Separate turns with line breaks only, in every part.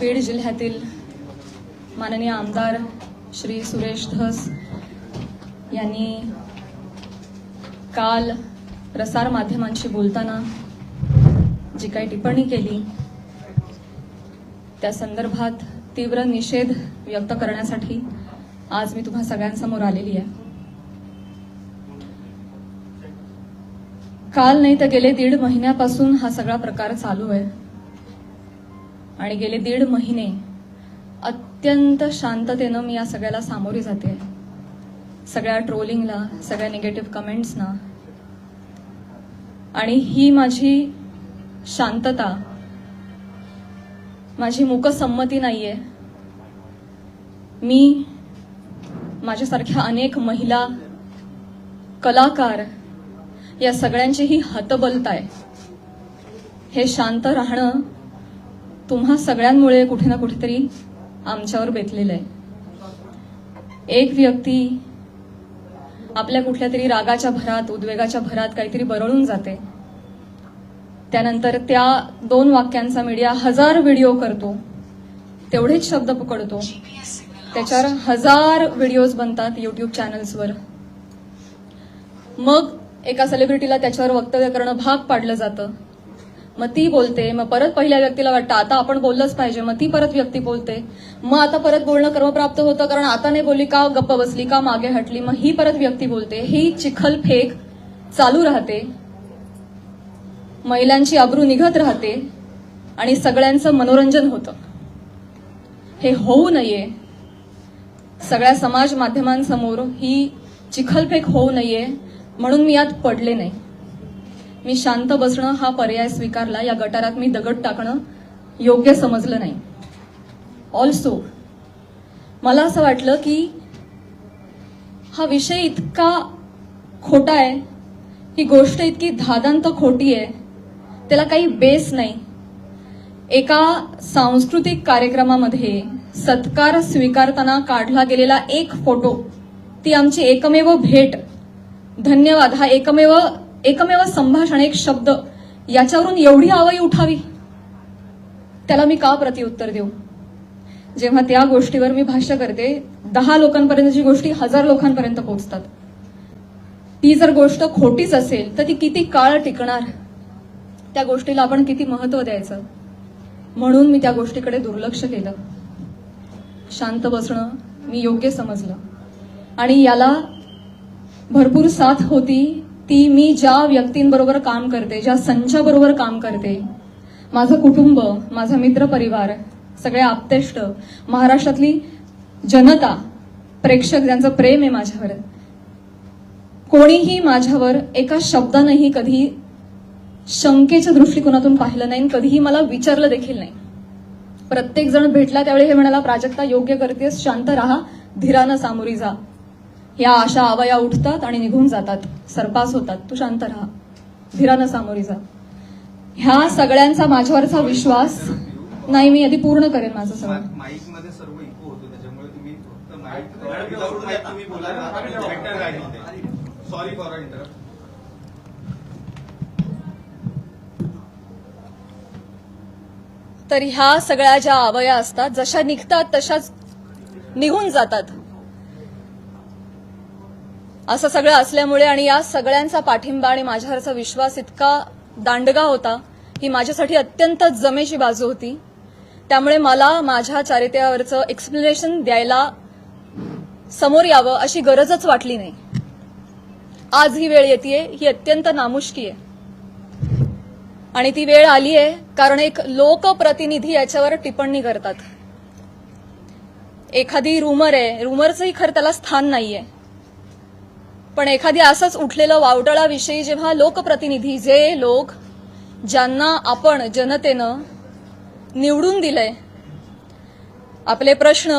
बीड जिल्ह्यातील माननीय आमदार श्री सुरेश धस यांनी काल प्रसार माध्यमांशी बोलताना जी काही टिप्पणी केली त्या संदर्भात तीव्र निषेध व्यक्त करण्यासाठी आज मी तुम्हा सगळ्यांसमोर आलेली आहे. काल नाही तर गेले दीड महिन्यापासून हा सगळा प्रकार चालू आहे. आणि गेले दीड महिने अत्यंत शांततेनं मी या सगळ्याला सामोरी जाते. सगळ्या ट्रोलिंगला सगळ्या निगेटिव्ह कमेंट्सना आणि ही माझी शांतता माझी मूकसंमती नाहीये. मी माझ्यासारख्या अनेक महिला कलाकार या सगळ्यांचीही हतबलताय. आहे हे शांत राहणं तुम्हा सगळ्यांमुळे कुठे ना कुठेतरी आमच्यावर बेतलेलं आहे. एक व्यक्ती आपल्या कुठल्या तरी रागाच्या भरात उद्वेगाच्या भरात काहीतरी बरळून जाते. त्यानंतर त्या दोन वाक्यांचा मीडिया हजार व्हिडिओ करतो. तेवढेच शब्द पकडतो. त्याच्यावर हजार व्हिडिओज बनतात युट्यूब चॅनल्सवर मग एका सेलिब्रिटीला त्याच्यावर वक्तव्य करणं भाग पाडलं जातं. मग ती बोलते मग परत पहिल्या व्यक्तीला वाटतं आता आपण बोललंच पाहिजे मग ती परत व्यक्ती बोलते. मग आता परत बोलणं क्रमप्राप्त होतं कारण आता नाही बोलली का गप्प बसली का मागे हटली मग ही परत व्यक्ती बोलते. ही चिखल फेक चालू राहते. महिलांची अब्रू निघत राहते आणि सगळ्यांचं मनोरंजन होतं. हे होऊ नये. सगळ्या समाज माध्यमांसमोर ही चिखलफेक होऊ नये म्हणून मी यात पडले नाही. मी शांत बसणं हा पर्याय स्वीकारला या गटारात मी दगड टाकणं योग्य समजलं नाही. ऑल्सो मला असं वाटलं की हा विषय इतका खोटा आहे ही गोष्ट इतकी धादांत खोटी आहे त्याला काही बेस नाही. एका सांस्कृतिक कार्यक्रमामध्ये सत्कार स्वीकारताना काढला गेलेला एक फोटो ती आमची एकमेव भेट. धन्यवाद हा एकमेव एकमेव संभाषण एक शब्द याच्यावरून एवढी आवई उठावी? त्याला मी का प्रत्युत्तर देऊ? जेव्हा त्या गोष्टीवर मी भाष्य करते दहा लोकांपर्यंतची गोष्टी हजार लोकांपर्यंत पोहोचतात. ती जर गोष्ट खोटीच असेल तर ती किती काळ टिकणार? त्या गोष्टीला आपण किती महत्त्व द्यायचं? म्हणून मी त्या गोष्टीकडे दुर्लक्ष केलं. शांत बसणं मी योग्य समजलं. आणि याला भरपूर साथ होती ती मी ज्या व्यक्तींबरोबर काम करते ज्या संचाबरोबर काम करते माझं कुटुंब माझा मित्रपरिवार सगळे आप्तेष्ट महाराष्ट्रातली जनता प्रेक्षक ज्यांचं प्रेम आहे माझ्यावर कोणीही माझ्यावर एका शब्दानंही कधी शंकेच्या दृष्टिकोनातून पाहिलं नाही आणि कधीही मला विचारलं देखील नाही. प्रत्येक जण भेटला त्यावेळी हे म्हणाला प्राजक्ता योग्य करतेस शांत राहा धीरानं सामोरी जा. या अशा आवया उठतात आणि निघून जातात. सरपास होतात. तू शांत राहा. धीरानं सामोरी जा. ह्या सगळ्यांचा माझ्यावरचा विश्वास नाही मी आधी पूर्ण करेन माझं सगळं.
माईकमध्ये सर्व इको होतो. त्याच्यामुळे तुम्ही फक्त माईक विदाउट माईक तुम्ही बोला सॉरी फॉर इंटरप्ट
तर ह्या सगळ्या ज्या आवया असतात जशा निघतात तशाच निघून जातात. असं सगळं असल्यामुळे आणि या सगळ्यांचा पाठिंबा आणि माझ्यावरचा विश्वास इतका दांडगा होता ही माझ्यासाठी अत्यंत जमेची बाजू होती. त्यामुळे मला माझ्या चारित्र्यावरचं एक्सप्लेनेशन द्यायला समोर यावं अशी गरजच वाटली नाही. आज ही वेळ येते ही अत्यंत नामुष्की आहे. आणि ती वेळ आली आहे कारण एक लोकप्रतिनिधी याच्यावर टिप्पणी करतात. एखादी रुमर आहे रुमरचंही खरं त्याला स्थान नाहीये. पण एखादी असंच उठलेलं वावटळाविषयी जेव्हा लोकप्रतिनिधी जे लोक ज्यांना आपण जनतेनं निवडून दिलंय आपले प्रश्न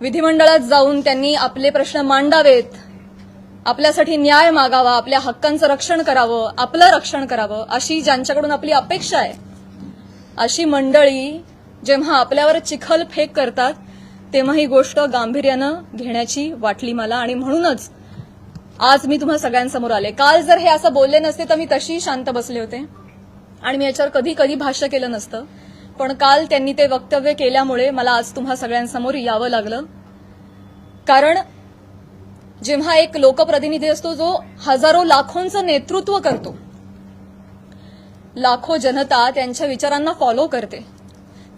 विधिमंडळात जाऊन त्यांनी आपले प्रश्न मांडावेत आपल्यासाठी न्याय मागावा आपल्या हक्कांचं रक्षण करावं आपलं रक्षण करावं अशी ज्यांच्याकडून आपली अपेक्षा आहे अशी मंडळी जेव्हा आपल्यावर चिखल फेक करतात तेव्हा ही गोष्ट गांभीर्यानं घेण्याची वाटली मला आणि म्हणूनच आज मी तुम्हा सगळ्यांसमोर आले. काल जर हे असं बोलले नसते तर मी तशी शांत बसले होते. आणि मी याच्यावर कधी कधी भाष्य केलं नसतं. पण काल त्यांनी ते वक्तव्य केल्यामुळे मला आज तुम्हा सगळ्यांसमोर यावं लागलं. कारण जेव्हा एक लोकप्रतिनिधी असतो जो हजारो लाखोंचं नेतृत्व करतो लाखो जनता त्यांच्या विचारांना फॉलो करते.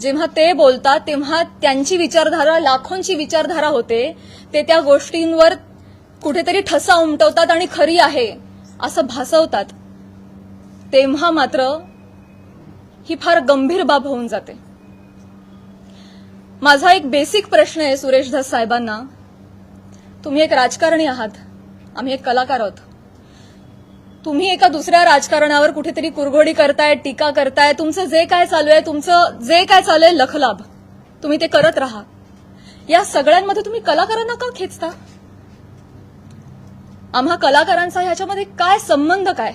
जेव्हा ते बोलतात तेव्हा त्यांची विचारधारा लाखोंची विचारधारा होते ते त्या गोष्टींवर कुठेतरी ठसा उमटवतात आणि खरी आहे असं भासवतात. तेव्हा मात्र ही फार गंभीर बाब होऊन जाते. माझा एक बेसिक प्रश्न आहे सुरेश धस साहेबांना. तुम्ही एक राजकारणी आहात. आम्ही एक कलाकार आहोत. तुम्ही एका दुसऱ्या राजकारणावर कुठेतरी कुरघोडी करताय टीका करताय. तुमचं जे काय चालू आहे तुमचं जे काय चालू आहे लखलाभ. तुम्ही ते करत राहा. या सगळ्यांमध्ये तुम्ही कलाकारांना का खेचता? आम्हा कलाकारांचा ह्याच्यामध्ये काय संबंध काय?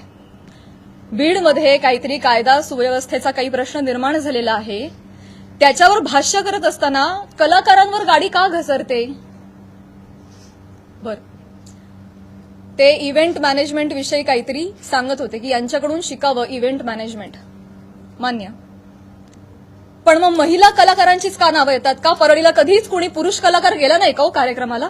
बीडमध्ये काहीतरी कायदा सुव्यवस्थेचा काही प्रश्न निर्माण झालेला आहे. त्याच्यावर भाष्य करत असताना कलाकारांवर गाडी का घसरते? बर. ते इव्हेंट मॅनेजमेंट विषयी काहीतरी सांगत होते की यांच्याकडून शिकावं इव्हेंट मॅनेजमेंट मान्य. पण मग महिला कलाकारांचीच का नावं येतात? का परळीला कधीच कोणी पुरुष कलाकार गेला नाही का हो कार्यक्रमाला?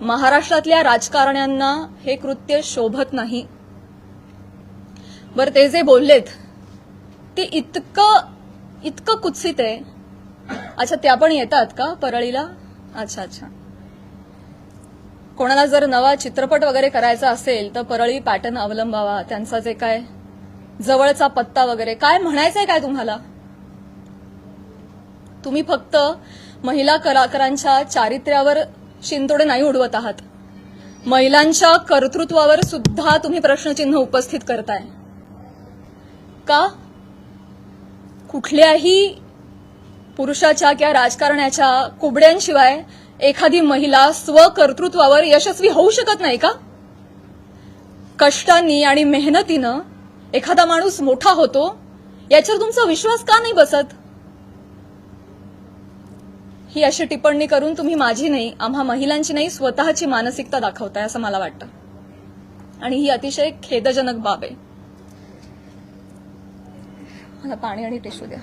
महाराष्ट्रातल्या राजकारण्यांना हे कृत्य शोभत नाही. बरं ते जे बोललेत ते इतकं इतकं कुत्सित आहे. अच्छा त्या पण येतात का परळीला? अच्छा अच्छा. कोणाला जर नवा चित्रपट वगैरे करायचा असेल तर परळी पॅटर्न अवलंबावा. त्यांचा जे काय जवळचा पत्ता वगैरे काय म्हणायचंय काय तुम्हाला? तुम्ही फक्त महिला कलाकारांच्या चारित्र्यावर शिंतोडे नाही उडवत आहात. महिलांच्या कर्तृत्वावर सुद्धा तुम्ही प्रश्नचिन्ह उपस्थित करताय. का? कुठल्याही पुरुषाच्या किंवा राजकारण्याच्या कुबड्यांशिवाय एखादी महिला स्वकर्तृत्वावर यशस्वी होऊ शकत नाही का? कष्टांनी आणि मेहनतीनं एखादा माणूस मोठा होतो याच्यावर तुमचा विश्वास का नाही बसत? ही अशी टिप्पणी करून तुम्ही माझी नाही आम्हा महिलांची नाही स्वतःची मानसिकता दाखवताय असं मला वाटतं. आणि ही अतिशय खेदजनक बाब आहे. मला पाणी आणि टिश्यू द्या.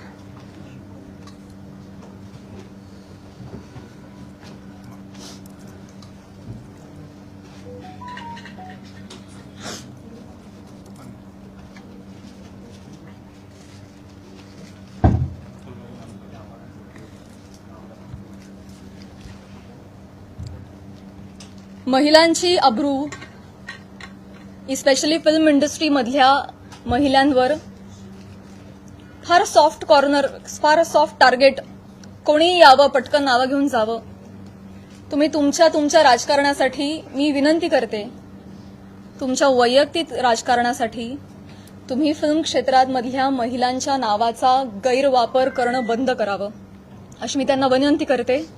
महिलांची अब्रू इस्पेशली फिल्म इंडस्ट्रीमधल्या महिलांवर फार सॉफ्ट कॉर्नर फार सॉफ्ट टार्गेट कोणी यावं पटकन नावं घेऊन जावं. तुम्ही तुमच्या तुमच्या राजकारणासाठी मी विनंती करते. तुमच्या वैयक्तिक राजकारणासाठी तुम्ही फिल्म क्षेत्रामधल्या महिलांच्या नावाचा गैरवापर करणं बंद करावं. अशी मी त्यांना विनंती करते.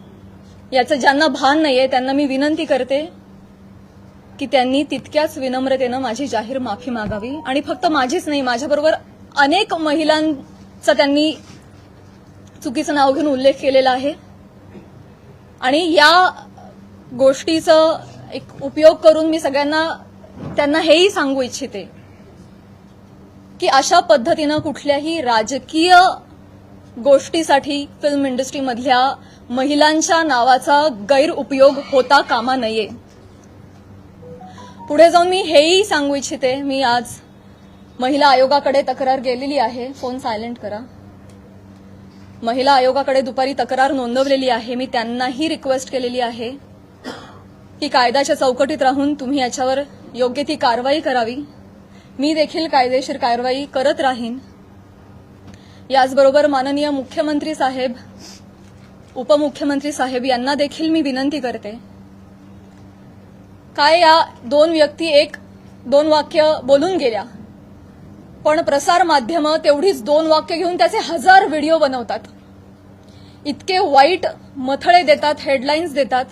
याचं ज्यांना भान नाहीये त्यांना मी विनंती करते की त्यांनी तितक्याच विनम्रतेनं माझी जाहीर माफी मागावी. आणि फक्त माझीच नाही माझ्याबरोबर अनेक महिलांचा त्यांनी चुकीचं नाव घेऊन उल्लेख केलेला आहे. आणि या गोष्टीचं एक उपयोग करून मी सगळ्यांना त्यांना हेही सांगू इच्छिते की अशा पद्धतीनं कुठल्याही राजकीय गोष्टीसाठी फिल्म इंडस्ट्रीमधल्या महिलांच्या नावाचा गैरउपयोग होता कामा नये. पुढे जाऊन मी हेही सांगू इच्छिते मी आज महिला आयोगाकडे तक्रार गेलेली आहे. फोन सायलेंट करा. महिला आयोगाकडे दुपारी तक्रार नोंदवलेली आहे. मी त्यांनाही रिक्वेस्ट केलेली आहे की कायद्याच्या चौकटीत राहून तुम्ही याच्यावर योग्य ती कारवाई करावी. मी देखील कायदेशीर कारवाई करत राहीन. याचबरोबर माननीय मुख्यमंत्री साहेब उपमुख्यमंत्री साहेब यांना देखील मी विनंती करते. काय या दोन व्यक्ती एक दोन वाक्य बोलून गेल्या. पण प्रसार माध्यमं तेवढीच दोन वाक्य घेऊन त्याचे हजार व्हिडिओ बनवतात. इतके वाईट मथळे देतात हेडलाईन्स देतात.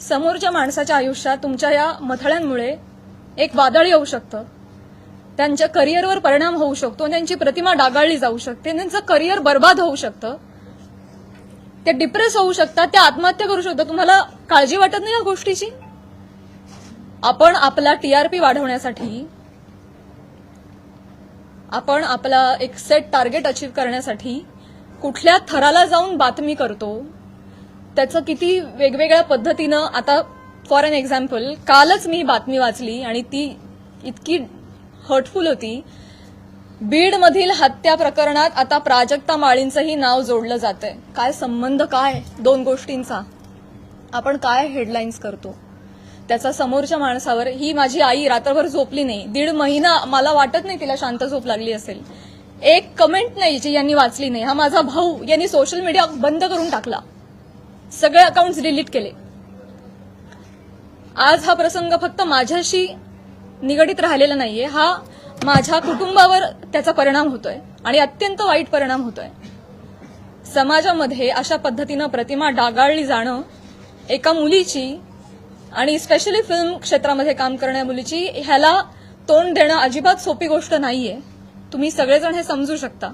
समोरच्या माणसाच्या आयुष्यात तुमच्या या मथळ्यांमुळे एक वादळ येऊ शकतं. त्यांच्या करिअरवर परिणाम होऊ शकतो त्यांची प्रतिमा डागाळली जाऊ शकते त्यांचं करिअर बर्बाद होऊ शकतं. ते डिप्रेस होऊ शकतात ते आत्महत्या करू शकतात. तुम्हाला काळजी वाटत नाही या गोष्टीची? आपण आपला टीआरपी वाढवण्यासाठी आपण आपला एक सेट टार्गेट अचीव्ह करण्यासाठी कुठल्या थराला जाऊन बातमी करतो त्याचं किती वेगवेगळ्या पद्धतीनं आता फॉर एन एक्झाम्पल कालच मी बातमी वाचली आणि ती इतकी हर्टफुल होती. बीडमधील हत्या प्रकरणात आता प्राजक्ता माळींचंही नाव जोडलं जातंय. काय संबंध काय? दोन गोष्टींचा. आपण काय हेडलाईन्स करतो? त्याचा समोरच्या माणसावर ही माझी आई रात्रभर झोपली नाही. दीड महिना मला वाटत नाही तिला शांत झोप लागली असेल. एक कमेंट नाही जी यांनी वाचली नाही. हा माझा भाऊ यांनी सोशल मीडिया बंद करून टाकला. सगळे अकाउंट्स डिलीट केले. आज हा प्रसंग फक्त माझ्याशी निगडीत राहिलेला नाहीये. हा माझ्या कुटुंबावर त्याचा परिणाम होतोय आणि अत्यंत वाईट परिणाम होतोय. समाजामध्ये अशा पद्धतीनं प्रतिमा डागाळली जाणं एका मुलीची आणि स्पेशली फिल्म क्षेत्रामध्ये काम करणाऱ्या मुलीची ह्याला तोंड देणं अजिबात सोपी गोष्ट नाहीये. तुम्ही सगळेजण हे समजू शकता.